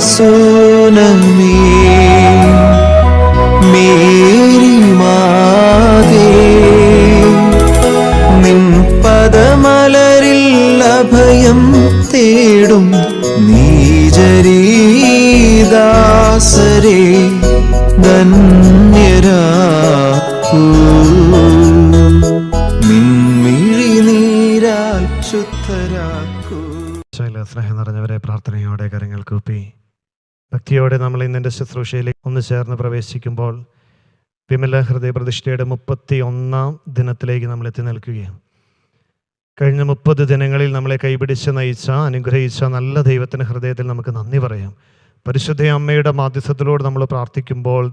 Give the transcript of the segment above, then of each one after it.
സോനമേ Mary മാതേ. നിൻ പദമലരിൽ അഭയം തേടും നീജരീദാസരേ ശൈല സ്നേഹം നിറഞ്ഞവരെ പ്രാർത്ഥനയോടെ കരങ്ങൾ കൂപ്പി. ഭക്തിയോടെ നമ്മൾ ഇന്നെന്റെ ശുശ്രൂഷയിലേക്ക് ഒന്ന് ചേർന്ന് പ്രവേശിക്കുമ്പോൾ വിമല ഹൃദയ പ്രതിഷ്ഠയുടെ മുപ്പത്തി ഒന്നാം ദിനത്തിലേക്ക് നമ്മൾ എത്തി നിൽക്കുകയാണ്. കഴിഞ്ഞ മുപ്പത് ദിനങ്ങളിൽ നമ്മളെ കൈപിടിച്ച് നയിച്ച അനുഗ്രഹിച്ച നല്ല ദൈവത്തിന്റെ ഹൃദയത്തിൽ നമുക്ക് നന്ദി പറയാം. പരിശുദ്ധ അമ്മയുടെ മാധ്യസ്ഥത്തിലൂടെ നമ്മൾ പ്രാർത്ഥിക്കുമ്പോൾ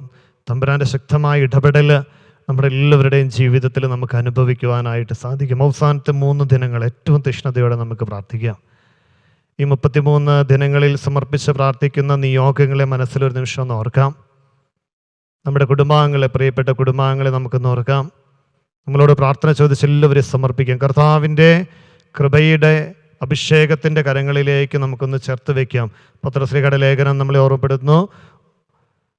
തമ്പുരാന്റെ ശക്തമായ ഇടപെടൽ നമ്മുടെ എല്ലാവരുടെയും ജീവിതത്തിൽ നമുക്ക് അനുഭവിക്കുവാനായിട്ട് സാധിക്കും. അവസാനത്തെ മൂന്ന് ദിനങ്ങൾ ഏറ്റവും തീഷ്ണതയോടെ നമുക്ക് പ്രാർത്ഥിക്കാം. ഈ മുപ്പത്തിമൂന്ന് ദിനങ്ങളിൽ സമർപ്പിച്ച് പ്രാർത്ഥിക്കുന്ന നിയോഗങ്ങളെ മനസ്സിലൊരു നിമിഷം ഒന്ന് ഓർക്കാം. നമ്മുടെ കുടുംബാംഗങ്ങളെ പ്രിയപ്പെട്ട കുടുംബാംഗങ്ങളെ നമുക്കൊന്ന് ഓർക്കാം. നമ്മളോട് പ്രാർത്ഥന ചോദിച്ച് എല്ലാവരെയും സമർപ്പിക്കാം. കർത്താവിന്റെ കൃപയുടെ അഭിഷേകത്തിന്റെ കരങ്ങളിലേക്ക് നമുക്കൊന്ന് ചേർത്ത് വയ്ക്കാം പത്രശ്രീകട ലേഖനം നമ്മളെ ഓർമ്മപ്പെടുന്നു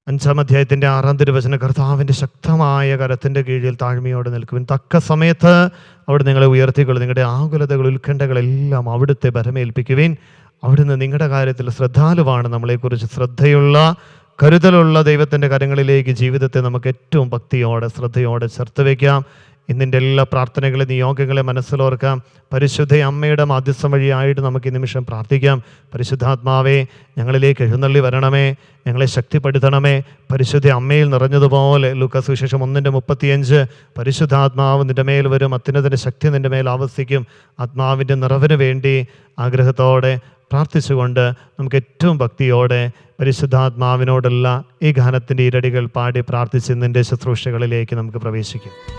അഞ്ചാം അധ്യായത്തിന്റെ ആറാം തിരുവചന കർത്താവിന്റെ ശക്തമായ കരത്തിന്റെ കീഴിൽ താഴ്മയോടെ നിൽക്കുവിൻ. തക്ക സമയത്ത് അവിടെ നിങ്ങളെ ഉയർത്തിക്കൊള്ളു നിങ്ങളുടെ ആകുലതകൾ ഉത്കണ്ഠകളെല്ലാം അവിടുത്തെ ഭരമേൽപ്പിക്കുവിൻ. അവിടുന്ന് നിങ്ങളുടെ കാര്യത്തിൽ ശ്രദ്ധാലുവാണ്. നമ്മളെക്കുറിച്ച് ശ്രദ്ധയുള്ള കരുതലുള്ള ദൈവത്തിന്റെ കരങ്ങളിലേക്ക് ജീവിതത്തെ നമുക്ക് ഏറ്റവും ഭക്തിയോടെ ശ്രദ്ധയോടെ ചേർത്ത് വയ്ക്കാം. ഇന്നിന്റെ എല്ലാ പ്രാർത്ഥനകളെ നിയോഗങ്ങളെ മനസ്സിലോർക്കാം. പരിശുദ്ധ അമ്മയുടെ മാധ്യസ്ഥം വഴിയായിട്ട് നമുക്ക് ഈ നിമിഷം പ്രാർത്ഥിക്കാം. പരിശുദ്ധാത്മാവേ ഞങ്ങളിലേക്ക് എഴുന്നള്ളി വരണമേ. ഞങ്ങളെ ശക്തിപ്പെടുത്തണമേ. പരിശുദ്ധ അമ്മയിൽ നിറഞ്ഞതുപോലെ ലൂക്കസ് വിശേഷം ഒന്നിന്റെ മുപ്പത്തിയഞ്ച്. പരിശുദ്ധാത്മാവ് നിന്റെ മേൽ വരും. അത്യുന്നതിന്റെ ശക്തി നിന്റെ മേൽ ആവസിക്കും. ആത്മാവിന്റെ നിറവിന് വേണ്ടി ആഗ്രഹത്തോടെ പ്രാർത്ഥിച്ചുകൊണ്ട് നമുക്ക് ഏറ്റവും ഭക്തിയോടെ പരിശുദ്ധാത്മാവിനോടുള്ള ഈ ഗാനത്തിന്റെ ഇരടികൾ പാടി പ്രാർത്ഥിച്ച് നിന്റെ ശുശ്രൂഷകളിലേക്ക് നമുക്ക് പ്രവേശിക്കും.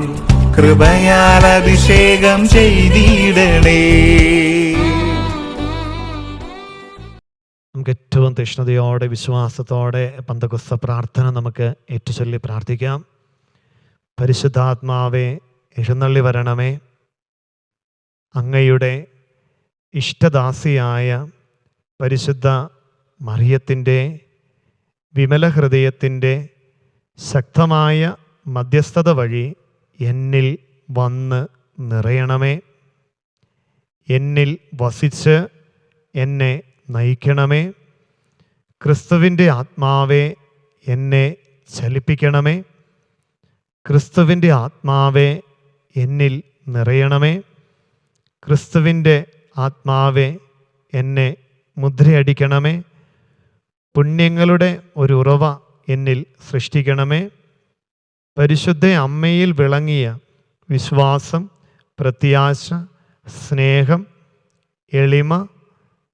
കൃപയാൽ അഭിഷേകം ചെയ്തിടണേ ഏറ്റവും തീഷ്ണതയോടെ വിശ്വാസത്തോടെ പന്തകുസ്ത പ്രാർത്ഥന നമുക്ക് ഏറ്റുചൊല്ലി പ്രാർത്ഥിക്കാം. പരിശുദ്ധാത്മാവെ എഴുന്നള്ളി വരണമേ. അങ്ങയുടെ ഇഷ്ടദാസിയായ പരിശുദ്ധ മറിയത്തിന്റെ വിമല ഹൃദയത്തിന്റെ ശക്തമായ മധ്യസ്ഥത വഴി എന്നിൽ വന്ന് നിറയണമേ. എന്നിൽ വസിച്ച് എന്നെ നയിക്കണമേ. ക്രിസ്തുവിന്റെ ആത്മാവെ എന്നെ ചലിപ്പിക്കണമേ. ക്രിസ്തുവിന്റെ ആത്മാവെ എന്നിൽ നിറയണമേ. ക്രിസ്തുവിന്റെ ആത്മാവെ എന്നെ മുദ്രയടിക്കണമേ. പുണ്യങ്ങളുടെ ഒരു ഉറവ എന്നിൽ സൃഷ്ടിക്കണമേ. പരിശുദ്ധ അമ്മയിൽ വിളങ്ങിയ വിശ്വാസം പ്രത്യാശ സ്നേഹം എളിമ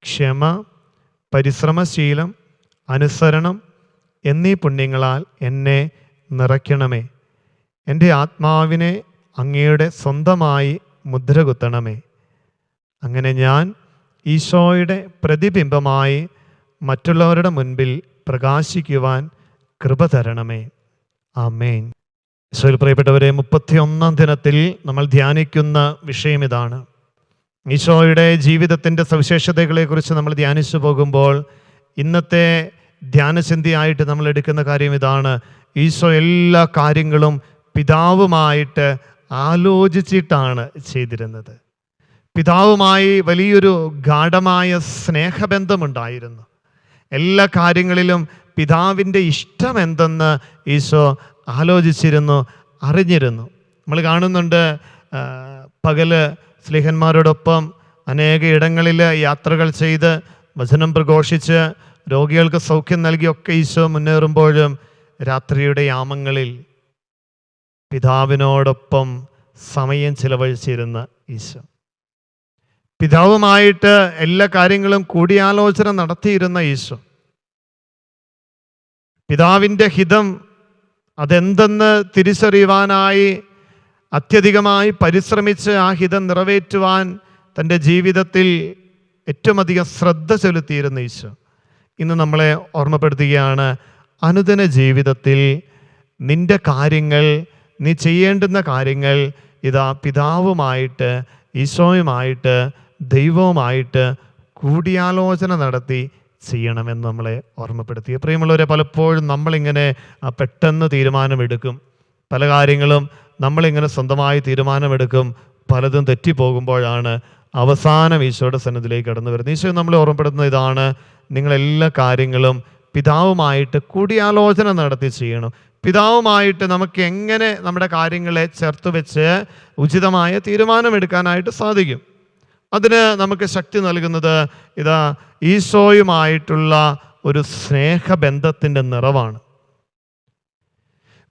ക്ഷമ പരിശ്രമശീലം അനുസരണം എന്നീ പുണ്യങ്ങളാൽ എന്നെ നിറയ്ക്കണമേ. എന്റെ ആത്മാവിനെ അങ്ങയുടെ സ്വന്തമായി മുദ്ര കുത്തണമേ അങ്ങനെ ഞാൻ ഈശോയുടെ പ്രതിബിംബമായി മറ്റുള്ളവരുടെ മുൻപിൽ പ്രകാശിക്കുവാൻ കൃപ തരണമേ. ആമേൻ. ഈശോയിൽ പ്രിയപ്പെട്ടവരെ മുപ്പത്തിയൊന്നാം ദിനത്തിൽ നമ്മൾ ധ്യാനിക്കുന്ന വിഷയം ഇതാണ്. ഈശോയുടെ ജീവിതത്തിന്റെ സവിശേഷതകളെക്കുറിച്ച് നമ്മൾ ധ്യാനിച്ചു പോകുമ്പോൾ ഇന്നത്തെ ധ്യാനചിന്തയായിട്ട് നമ്മൾ എടുക്കുന്ന കാര്യം ഇതാണ്. ഈശോ എല്ലാ കാര്യങ്ങളും പിതാവുമായിട്ട് ആലോചിച്ചിട്ടാണ് ചെയ്തിരുന്നത്. പിതാവുമായി വലിയൊരു ഗാഠമായ സ്നേഹബന്ധമുണ്ടായിരുന്നു. എല്ലാ കാര്യങ്ങളിലും പിതാവിന്റെ ഇഷ്ടം എന്തെന്ന് ഈശോ ആലോചിച്ചിരുന്നു അറിഞ്ഞിരുന്നു. നമ്മൾ കാണുന്നുണ്ട് പകൽ സ്ലിഹന്മാരോടൊപ്പം അനേക ഇടങ്ങളിൽ യാത്രകൾ ചെയ്ത് വചനം പ്രഘോഷിച്ച് രോഗികൾക്ക് സൗഖ്യം നൽകിയൊക്കെ ഈശോ മുന്നേറുമ്പോഴും രാത്രിയുടെ യാമങ്ങളിൽ പിതാവിനോടൊപ്പം സമയം ചിലവഴിച്ചിരുന്ന ഈശോ. പിതാവുമായിട്ട് എല്ലാ കാര്യങ്ങളും കൂടിയാലോചന നടത്തിയിരുന്ന ഈശോ. പിതാവിന്റെ ഹിതം അതെന്തെന്ന് തിരിച്ചറിയുവാനായി അത്യധികമായി പരിശ്രമിച്ച് ആ ഹിതം നിറവേറ്റുവാൻ തന്റെ ജീവിതത്തിൽ ഏറ്റവും അധികം ശ്രദ്ധ ചെലുത്തിയിരുന്ന ഈശോ. ഇന്ന് നമ്മളെ ഓർമ്മപ്പെടുത്തുകയാണ് അനുദിന ജീവിതത്തിൽ നിന്റെ കാര്യങ്ങൾ നീ ചെയ്യേണ്ടുന്ന കാര്യങ്ങൾ ഇതാ പിതാവുമായിട്ട് ഈശോയുമായിട്ട് ദൈവവുമായിട്ട് കൂടിയാലോചന നടത്തി ചെയ്യണമെന്ന് നമ്മളെ ഓർമ്മപ്പെടുത്തി പ്രിയമുള്ളവരെ പലപ്പോഴും നമ്മളിങ്ങനെ പെട്ടെന്ന് തീരുമാനമെടുക്കും. പല കാര്യങ്ങളും നമ്മളിങ്ങനെ സ്വന്തമായി തീരുമാനമെടുക്കും. പലതും തെറ്റിപ്പോകുമ്പോഴാണ് അവസാനം ഈശോയുടെ സന്നദ്ധിലേക്ക് കടന്നു വരുന്നത്. ഈശോ നമ്മളെ ഓർമ്മപ്പെടുത്തുന്ന ഇതാണ് നിങ്ങളെല്ലാ കാര്യങ്ങളും പിതാവുമായിട്ട് കൂടിയാലോചന നടത്തി ചെയ്യണം. പിതാവുമായിട്ട് നമുക്ക് എങ്ങനെ നമ്മുടെ കാര്യങ്ങളെ ചേർത്ത് വെച്ച് ഉചിതമായ തീരുമാനമെടുക്കാനായിട്ട് സാധിക്കും? അതിന് നമുക്ക് ശക്തി നൽകുന്നത് ഇതാ ഈശോയുമായിട്ടുള്ള ഒരു സ്നേഹബന്ധത്തിന്റെ നിറവാണ്.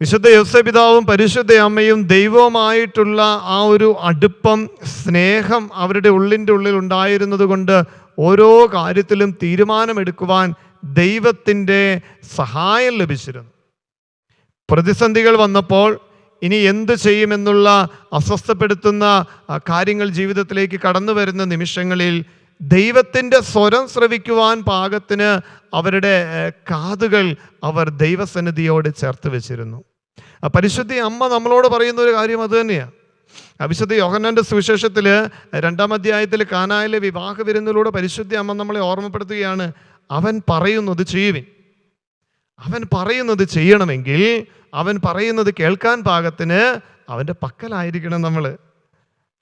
വിശുദ്ധ യോസപിതാവും പരിശുദ്ധ അമ്മയും ദൈവവുമായിട്ടുള്ള ആ ഒരു അടുപ്പം സ്നേഹം അവരുടെ ഉള്ളിന്റെ ഉള്ളിൽ ഉണ്ടായിരുന്നത് കൊണ്ട് ഓരോ കാര്യത്തിലും തീരുമാനമെടുക്കുവാൻ ദൈവത്തിന്റെ സഹായം ലഭിച്ചിരുന്നു. പ്രതിസന്ധികൾ വന്നപ്പോൾ ഇനി എന്ത് ചെയ്യുമെന്നുള്ള അസ്വസ്ഥപ്പെടുത്തുന്ന കാര്യങ്ങൾ ജീവിതത്തിലേക്ക് കടന്നു വരുന്ന നിമിഷങ്ങളിൽ ദൈവത്തിന്റെ സ്വരം ശ്രവിക്കുവാൻ പാകത്തിന് അവരുടെ കാതുകൾ അവർ ദൈവസന്നിധിയോട് ചേർത്ത് വെച്ചിരുന്നു. പരിശുദ്ധി അമ്മ നമ്മളോട് പറയുന്ന ഒരു കാര്യം അത് തന്നെയാണ് അവിശുദ്ധ യോഹന്നാന്റെ സുവിശേഷത്തിൽ രണ്ടാം അധ്യായത്തിൽ കാനായിലെ വിവാഹ വിരുന്നിലൂടെ പരിശുദ്ധി അമ്മ നമ്മളെ ഓർമ്മപ്പെടുത്തുകയാണ്. അവൻ പറയുന്നത് ചെയ്യുവിൻ. അവൻ പറയുന്നത് ചെയ്യണമെങ്കിൽ അവൻ പറയുന്നത് കേൾക്കാൻ പാകത്തിന് അവന്റെ പക്കലായിരിക്കണം നമ്മൾ.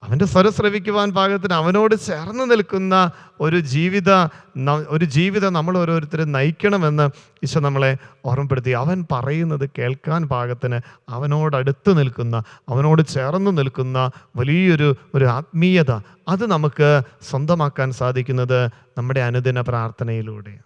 അവന്റെ സ്വര ശ്രവിക്കുവാൻ പാകത്തിന് അവനോട് ചേർന്ന് നിൽക്കുന്ന ഒരു ജീവിത ഒരു ജീവിതം നമ്മൾ ഓരോരുത്തരും നയിക്കണമെന്ന് ഈശോ നമ്മളെ ഓർമ്മപ്പെടുത്തി. അവൻ പറയുന്നത് കേൾക്കാൻ പാകത്തിന് അവനോടടുത്ത് നിൽക്കുന്ന അവനോട് ചേർന്ന് നിൽക്കുന്ന വലിയൊരു ഒരു ആത്മീയത അത് നമുക്ക് സ്വന്തമാക്കാൻ സാധിക്കുന്നത് നമ്മുടെ അനുദിന പ്രാർത്ഥനയിലൂടെയാണ്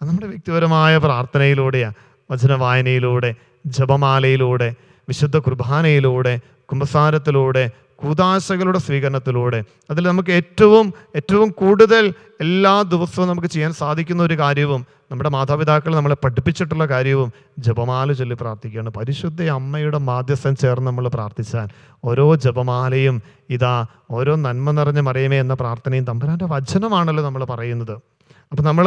അത് നമ്മുടെ വ്യക്തിപരമായ പ്രാർത്ഥനയിലൂടെയാണ് വചന വായനയിലൂടെ ജപമാലയിലൂടെ വിശുദ്ധ കുർബാനയിലൂടെ കുംഭസാരത്തിലൂടെ കൂതാശകളുടെ സ്വീകരണത്തിലൂടെ അതിൽ നമുക്ക് ഏറ്റവും ഏറ്റവും കൂടുതൽ എല്ലാ ദിവസവും നമുക്ക് ചെയ്യാൻ സാധിക്കുന്ന ഒരു കാര്യവും നമ്മുടെ മാതാപിതാക്കൾ നമ്മളെ പഠിപ്പിച്ചിട്ടുള്ള കാര്യവും ജപമാല ചൊല്ലി പ്രാർത്ഥിക്കുകയാണ്. പരിശുദ്ധ അമ്മയുടെ മാധ്യസ്ഥം ചേർന്ന് നമ്മൾ പ്രാർത്ഥിച്ചാൽ ഓരോ ജപമാലയും ഇതാ ഓരോ നന്മ നിറഞ്ഞ മറിയമേ എന്ന പ്രാർത്ഥനയും തമ്പുരാന്റെ വചനമാണല്ലോ നമ്മൾ പറയുന്നത്. അപ്പം നമ്മൾ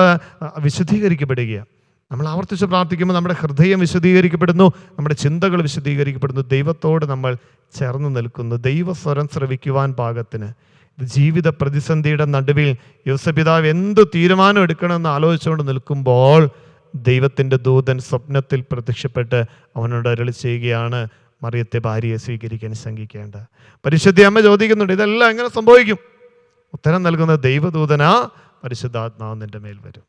വിശുദ്ധീകരിക്കപ്പെടുകയാണ്. നമ്മൾ ആവർത്തിച്ച് പ്രാർത്ഥിക്കുമ്പോൾ നമ്മുടെ ഹൃദയം വിശദീകരിക്കപ്പെടുന്നു നമ്മുടെ ചിന്തകൾ വിശദീകരിക്കപ്പെടുന്നു ദൈവത്തോട് നമ്മൾ ചേർന്ന് നിൽക്കുന്നു ദൈവസ്വരം ശ്രവിക്കുവാൻ പാകത്തിന്. ജീവിത പ്രതിസന്ധിയുടെ നടുവിൽ യോസപിതാവ് എന്ത് തീരുമാനം എടുക്കണമെന്ന് ആലോചിച്ചുകൊണ്ട് നിൽക്കുമ്പോൾ ദൈവത്തിന്റെ ദൂതൻ സ്വപ്നത്തിൽ പ്രത്യക്ഷപ്പെട്ട് അവനോട് അരളി ചെയ്യുകയാണ് മറിയത്തെ ഭാര്യയെ സ്വീകരിക്കാൻ ശങ്കിക്കേണ്ട പരിശുദ്ധി അമ്മ ചോദിക്കുന്നുണ്ട് ഇതെല്ലാം എങ്ങനെ സംഭവിക്കും? ഉത്തരം നൽകുന്ന ദൈവദൂതനാ പരിശുദ്ധാത്മാവ് നിന്റെ മേൽ വരും.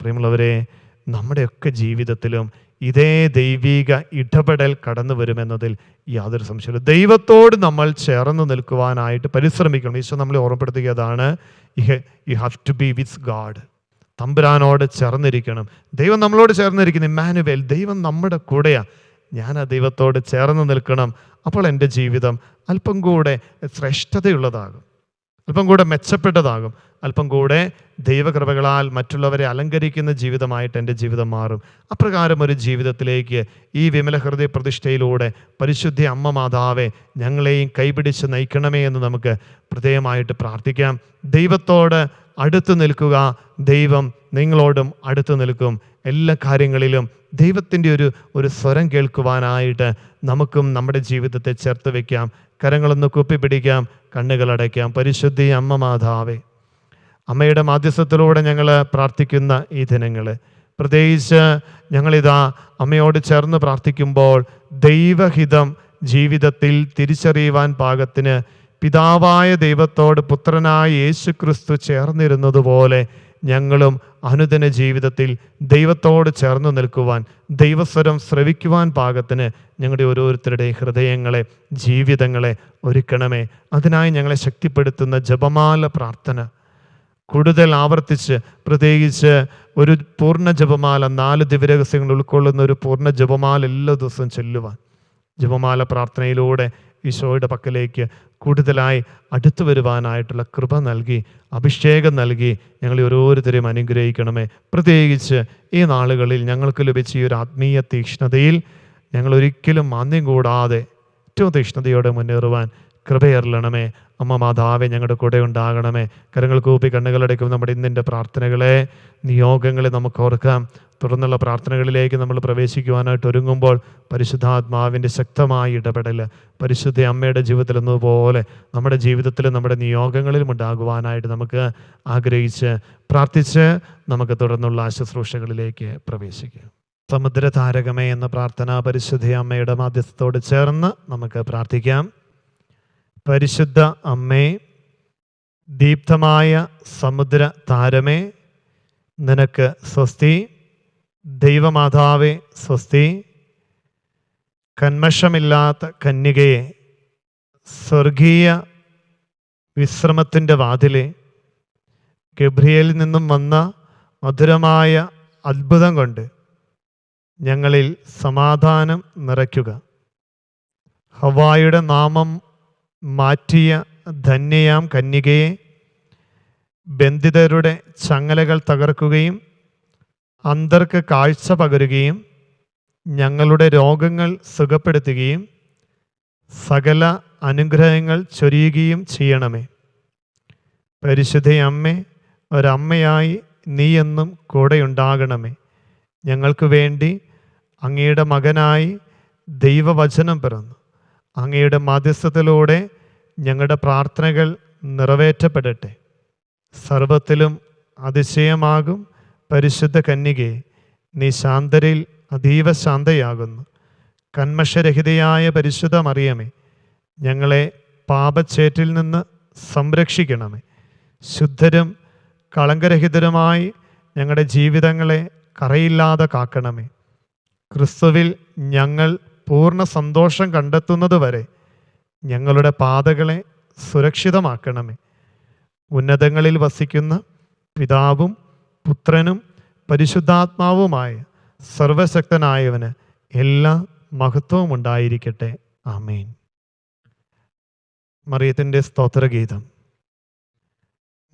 പ്രിയമുള്ളവരെ നമ്മുടെയൊക്കെ ജീവിതത്തിലും ഇതേ ദൈവിക ഇടപെടൽ കടന്നു വരുമെന്നതിൽ യാതൊരു സംശയമില്ല ദൈവത്തോട് നമ്മൾ ചേർന്ന് നിൽക്കുവാനായിട്ട് പരിശ്രമിക്കണം. ഈശോ നമ്മളെ ഓർമ്മപ്പെടുത്തുകയാണ് you have to be with God തമ്പുരാനോട് ചേർന്നിരിക്കണം. ദൈവം നമ്മളോട് ചേർന്നിരിക്കുന്നു. ഇമ്മാനുവേൽ ദൈവം നമ്മുടെ കൂടെയാണ് ഞാൻ ആ ദൈവത്തോട് ചേർന്ന് നിൽക്കണം. അപ്പോൾ എന്റെ ജീവിതം അല്പം കൂടെ ശ്രേഷ്ഠതയുള്ളതാകും. അല്പം കൂടെ മെച്ചപ്പെട്ടതാകും. അല്പം കൂടെ ദൈവകൃപകളാൽ മറ്റുള്ളവരെ അലങ്കരിക്കുന്ന ജീവിതമായിട്ട് എന്റെ ജീവിതം മാറും. അപ്രകാരം ഒരു ജീവിതത്തിലേക്ക് ഈ വിമല ഹൃദയ പ്രതിഷ്ഠയിലൂടെ പരിശുദ്ധ അമ്മ മാതാവെ ഞങ്ങളെയും കൈപിടിച്ച് നയിക്കണമേ എന്ന് നമുക്ക് പ്രത്യേകമായിട്ട് പ്രാർത്ഥിക്കാം. ദൈവത്തോട് അടുത്തു നിൽക്കുക. ദൈവം നിങ്ങളോടും അടുത്ത് നിൽക്കും. എല്ലാ കാര്യങ്ങളിലും ദൈവത്തിന്റെ ഒരു ഒരു സ്വരം കേൾക്കുവാനായിട്ട് നമുക്കും നമ്മുടെ ജീവിതത്തെ ചേർത്ത് വയ്ക്കാം. കരങ്ങളൊന്ന് കുപ്പിപ്പിടിക്കാം. കണ്ണുകളടയ്ക്കാം പരിശുദ്ധി അമ്മ മാതാവേ അമ്മയുടെ മാധ്യസ്ഥത്തിലൂടെ ഞങ്ങൾ പ്രാർത്ഥിക്കുന്ന ഈ ദിനങ്ങൾ. പ്രത്യേകിച്ച് ഞങ്ങളിതാ അമ്മയോട് ചേർന്ന് പ്രാർത്ഥിക്കുമ്പോൾ ദൈവഹിതം ജീവിതത്തിൽ തിരിച്ചറിയുവാൻ പാകത്തിന് പിതാവായ ദൈവത്തോട് പുത്രനായ യേശു ക്രിസ്തു ചേർന്നിരുന്നതുപോലെ ഞങ്ങളും അനുദിന ജീവിതത്തിൽ ദൈവത്തോട് ചേർന്ന് നിൽക്കുവാൻ ദൈവസ്വരം ശ്രവിക്കുവാൻ പാകത്തിന് ഞങ്ങളുടെ ഓരോരുത്തരുടെ ഹൃദയങ്ങളെ ജീവിതങ്ങളെ ഒരുക്കണമേ. അതിനായി ഞങ്ങളെ ശക്തിപ്പെടുത്തുന്ന ജപമാല പ്രാർത്ഥന. കൂടുതൽ ആവർത്തിച്ച് പ്രത്യേകിച്ച് ഒരു പൂർണ ജപമാല നാല് ദിവരഹസ്യങ്ങൾ ഉൾക്കൊള്ളുന്ന ഒരു പൂർണ ജപമാല എല്ലാ ദിവസവും ചെല്ലുവാൻ. ജപമാല പ്രാർത്ഥനയിലൂടെ ഈശോയുടെ പക്കലേക്ക് കൂടുതലായി അടുത്തു വരുവാനായിട്ടുള്ള കൃപ നൽകി അഭിഷേകം നൽകി ഞങ്ങളെ ഓരോരുത്തരെയും അനുഗ്രഹിക്കണമേ. പ്രത്യേകിച്ച് ഈ നാളുകളിൽ ഞങ്ങൾക്ക് ലഭിച്ച ഈ ഒരു ആത്മീയ തീക്ഷ്ണതയിൽ ഞങ്ങൾ ഒരിക്കലും മാന്യം കൂടാതെ ഏറ്റവും തീക്ഷ്ണതയോടെ മുന്നേറുവാൻ കൃപയറിയണമേ അമ്മ മാതാവെ ഞങ്ങളുടെ കൂടെ ഉണ്ടാകണമേ. കരങ്ങൾ കൂപ്പി കണ്ണുകളടയ്ക്കും നമ്മുടെ ഇന്നിന്റെ പ്രാർത്ഥനകളെ. നിയോഗങ്ങളെ നമുക്ക് ഓർക്കാം. തുടർന്നുള്ള പ്രാർത്ഥനകളിലേക്ക് നമ്മൾ പ്രവേശിക്കുവാനായിട്ട് ഒരുങ്ങുമ്പോൾ പരിശുദ്ധാത്മാവിന്റെ ശക്തമായ ഇടപെടൽ പരിശുദ്ധ അമ്മയുടെ ജീവിതത്തിൽ എന്നതുപോലെ നമ്മുടെ ജീവിതത്തിലും നമ്മുടെ നിയോഗങ്ങളിലും ഉണ്ടാകുവാനായിട്ട് നമുക്ക് ആഗ്രഹിച്ച് പ്രാർത്ഥിച്ച് നമുക്ക് തുടർന്നുള്ള ആശുശ്രൂഷകളിലേക്ക് പ്രവേശിക്കാം. സമുദ്രതാരകമേ എന്ന പ്രാർത്ഥന പരിശുദ്ധ അമ്മയുടെ മാധ്യസ്ഥത്തോട് ചേർന്ന് നമുക്ക് പ്രാർത്ഥിക്കാം. പരിശുദ്ധ അമ്മേ ദീപ്തമായ സമുദ്ര താരമേ നിനക്ക് സ്വസ്തി. ദൈവമാതാവേ സ്വസ്തി. കന്മഷമില്ലാത്ത കന്യകയെ സ്വർഗീയ വിശ്രമത്തിന്റെ വാതിലെ ഗബ്രിയലിൽ നിന്നും വന്ന മധുരമായ അത്ഭുതം കൊണ്ട് ഞങ്ങളിൽ സമാധാനം നിറയ്ക്കുക. ഹവായുടെ നാമം മാറ്റിയ ധന്യയാം കന്യകയെ. ബന്ധിതരുടെ ചങ്ങലകൾ തകർക്കുകയും അന്തർക്ക് കാഴ്ച പകരുകയും ഞങ്ങളുടെ രോഗങ്ങൾ സുഖപ്പെടുത്തുകയും സകല അനുഗ്രഹങ്ങൾ ചൊരിയുകയും ചെയ്യണമേ. പരിശുദ്ധ അമ്മേ ഒരമ്മയായി നീ എന്നും കൂടെയുണ്ടാകണമേ. ഞങ്ങൾക്ക് വേണ്ടി അങ്ങയുടെ മകനായി ദൈവവചനം പിറന്നു. അങ്ങയുടെ മാധ്യസ്ഥത്തിലൂടെ ഞങ്ങളുടെ പ്രാർത്ഥനകൾ നിറവേറ്റപ്പെടട്ടെ. സർവത്തിലും അതിശയമാകും പരിശുദ്ധ കന്യകയെ നീ ശാന്തരിൽ അതീവ ശാന്തയാകുന്നു. കന്മഷരഹിതയായ പരിശുദ്ധ മറിയമേ ഞങ്ങളെ പാപച്ചേറ്റിൽ നിന്ന് സംരക്ഷിക്കണമേ. ശുദ്ധരും കളങ്കരഹിതരുമായി ഞങ്ങളുടെ ജീവിതങ്ങളെ കറയില്ലാതെ കാക്കണമേ. ക്രിസ്തുവിൽ ഞങ്ങൾ പൂർണ സന്തോഷം കണ്ടെത്തുന്നത് വരെ ഞങ്ങളുടെ പാതകളെ സുരക്ഷിതമാക്കണമേ. ഉന്നതങ്ങളിൽ വസിക്കുന്ന പിതാവും പുത്രനും പരിശുദ്ധാത്മാവുമായ സർവശക്തനായവന് എല്ലാ മഹത്വവും ഉണ്ടായിരിക്കട്ടെ. ആമേൻ. മറിയത്തിന്റെ സ്തോത്രഗീതം.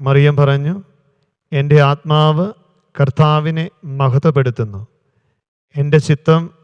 മറിയം പറഞ്ഞു എന്റെ ആത്മാവ് കർത്താവിനെ മഹത്വപ്പെടുത്തുന്നു. എന്റെ ചിത്തം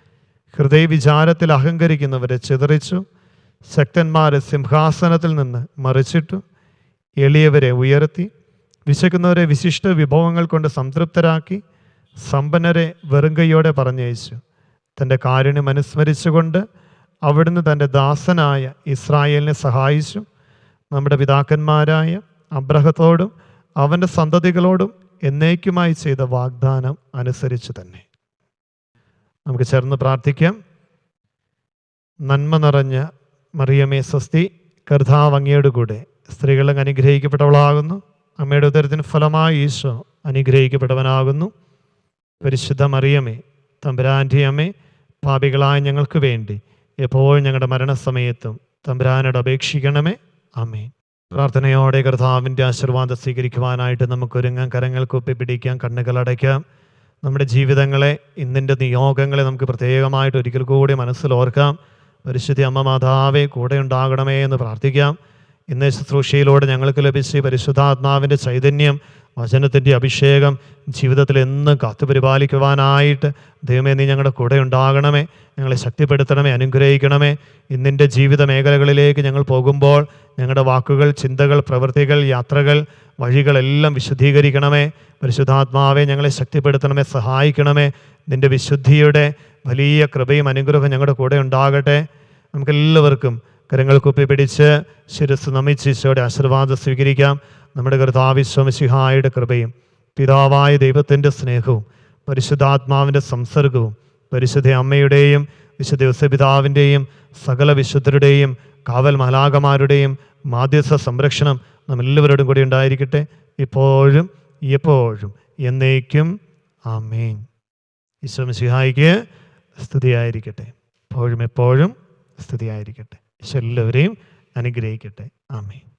ഹൃദയവിചാരത്തിൽ അഹങ്കരിക്കുന്നവരെ ചിതറിച്ചു ശക്തന്മാരെ സിംഹാസനത്തിൽ നിന്ന് മറിച്ചിട്ടു എളിയവരെ ഉയർത്തി വിശക്കുന്നവരെ വിശിഷ്ട വിഭവങ്ങൾ കൊണ്ട് സംതൃപ്തരാക്കി സമ്പന്നരെ വെറുങ്കയോടെ പറഞ്ഞയച്ചു. തന്റെ കാരുണ്യം അനുസ്മരിച്ചുകൊണ്ട് അവിടുന്ന് തന്റെ ദാസനായ ഇസ്രായേലിനെ സഹായിച്ചു. നമ്മുടെ പിതാക്കന്മാരായ അബ്രഹത്തോടും അവന്റെ സന്തതികളോടും എന്നേക്കുമായി ചെയ്ത വാഗ്ദാനം അനുസരിച്ച് തന്നെ. നമുക്ക് ചേർന്ന് പ്രാർത്ഥിക്കാം. നന്മ നിറഞ്ഞ മറിയമേ സ്വസ്തി കർത്താവ് കൂടെ സ്ത്രീകൾ അനുഗ്രഹിക്കപ്പെട്ടവളാകുന്നു. അമ്മയുടെ ഉദരത്തിന് ഫലമായി ഈശോ അനുഗ്രഹിക്കപ്പെട്ടവനാകുന്നു. പരിശുദ്ധ മറിയമേ തമ്പുരാന്റെ അമ്മേ പാപികളായ ഞങ്ങൾക്ക് വേണ്ടി എപ്പോഴും ഞങ്ങളുടെ മരണസമയത്തും തമ്പുരാനോട് അപേക്ഷിക്കണമേ. അമ്മേ പ്രാർത്ഥനയോടെ കർത്താവിന്റെ ആശീർവാദം സ്വീകരിക്കുവാനായിട്ട് നമുക്കൊരുങ്ങാം കരങ്ങൾ കുപ്പി പിടിക്കാം കണ്ണുകൾ അടയ്ക്കാം. നമ്മുടെ ജീവിതങ്ങളെ ഇന്നിന്റെ നിയോഗങ്ങളെ നമുക്ക് പ്രത്യേകമായിട്ട് ഒരിക്കൽ കൂടി മനസ്സിലോർക്കാം. പരിശുദ്ധി അമ്മ മാതാവേ കൂടെ ഉണ്ടാകണമേ എന്ന് പ്രാർത്ഥിക്കാം. ഇന്ന് ശുശ്രൂഷയിലൂടെ ഞങ്ങൾക്ക് ലഭിച്ച പരിശുദ്ധാത്മാവിന്റെ ചൈതന്യം വചനത്തിന്റെ അഭിഷേകം ജീവിതത്തിൽ എന്നും കാത്തുപരിപാലിക്കുവാനായിട്ട് ദൈവമേ നീ ഞങ്ങളുടെ കൂടെ ഉണ്ടാകണമേ ഞങ്ങളെ ശക്തിപ്പെടുത്തണമേ അനുഗ്രഹിക്കണമേ. ഇന്നിന്റെ ജീവിത മേഖലകളിലേക്ക് ഞങ്ങൾ പോകുമ്പോൾ ഞങ്ങളുടെ വാക്കുകൾ ചിന്തകൾ പ്രവൃത്തികൾ യാത്രകൾ വഴികളെല്ലാം വിശുദ്ധീകരിക്കണമേ. പരിശുദ്ധാത്മാവെ ഞങ്ങളെ ശക്തിപ്പെടുത്തണമേ സഹായിക്കണമേ. നിന്റെ വിശുദ്ധിയുടെ വലിയ കൃപയും അനുഗ്രഹം ഞങ്ങളുടെ കൂടെ ഉണ്ടാകട്ടെ. നമുക്കെല്ലാവർക്കും കരങ്ങൾ കുപ്പി പിടിച്ച് ശിരസ് നമിച്ച് ഈശോയുടെ ആശീർവാദം സ്വീകരിക്കാം. നമ്മുടെ കർത്താവിശ്വമിശിഹായുടെ കൃപയും പിതാവായ ദൈവത്തിന്റെ സ്നേഹവും പരിശുദ്ധാത്മാവിന്റെ സംസർഗവും പരിശുദ്ധ അമ്മയുടെയും വിശുദ്ധ യോസപിതാവിന്റെയും സകല വിശുദ്ധരുടെയും കാവൽ മലാകമാരുടെയും മാധ്യസ്ഥ സംരക്ഷണം നമ്മളെല്ലാവരോടും കൂടി ഉണ്ടായിരിക്കട്ടെ. ഇപ്പോഴും എപ്പോഴും എന്നേക്കും ആമേൻ. ഈശ്വമിശിഹായിക്ക് സ്തുതിയായിരിക്കട്ടെ. എപ്പോഴും എപ്പോഴും സ്തുതിയായിരിക്കട്ടെ. ഈശോ എല്ലാവരെയും അനുഗ്രഹിക്കട്ടെ. ആമേൻ.